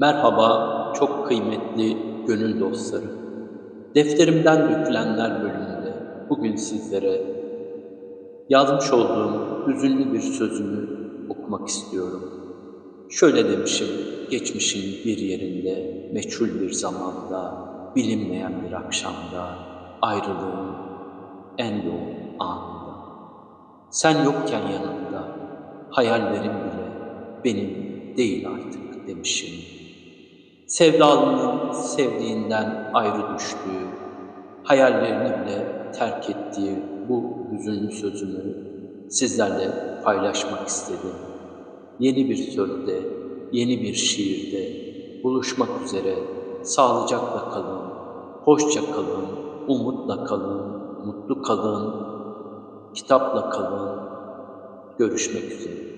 Merhaba çok kıymetli gönül dostları. Defterimden dökülenler bölümünde bugün sizlere yazmış olduğum hüzünlü bir sözümü okumak istiyorum. Şöyle demişim, geçmişin bir yerinde, meçhul bir zamanda, bilinmeyen bir akşamda, ayrılığın en yoğun anında. Sen yokken yanımda, hayallerim bile benim değil artık demişim. Sevdalının sevdiğinden ayrı düştüğü, hayallerini bile terk ettiği bu hüzünlü sözümü sizlerle paylaşmak istedim. Yeni bir sözde, yeni bir şiirde buluşmak üzere sağlıcakla kalın, hoşça kalın, umutla kalın, mutlu kalın, kitapla kalın, görüşmek üzere.